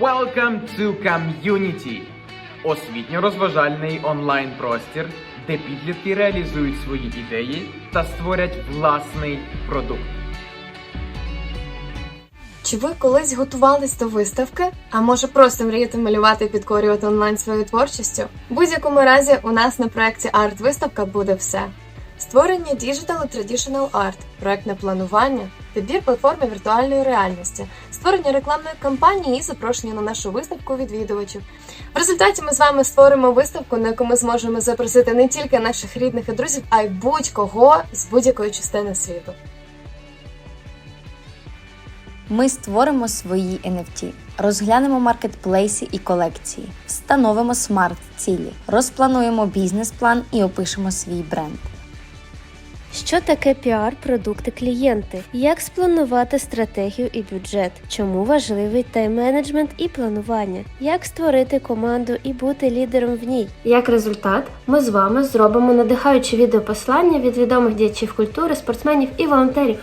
Welcome to Community! Освітньо-розважальний онлайн-простір, де підлітки реалізують свої ідеї та створять власний продукт. Чи ви колись готувались до виставки? А може просто мрієте малювати і підкорювати онлайн своєю творчістю? В будь-якому разі у нас на проєкті арт-виставка буде все. Створення Digital Traditional Art, проектне планування, підбір платформи віртуальної реальності, створення рекламної кампанії і запрошення на нашу виставку відвідувачів. В результаті ми з вами створимо виставку, на яку ми зможемо запросити не тільки наших рідних і друзів, а й будь-кого з будь-якої частини світу. Ми створимо свої NFT, розглянемо маркетплейси і колекції, встановимо смарт-цілі, розплануємо бізнес-план і опишемо свій бренд. Що таке піар продукти клієнти? Як спланувати стратегію і бюджет? Чому важливий тайм-менеджмент і планування? Як створити команду і бути лідером в ній? Як результат, ми з вами зробимо надихаючі відеопослання від відомих діячів культури, спортсменів і волонтерів.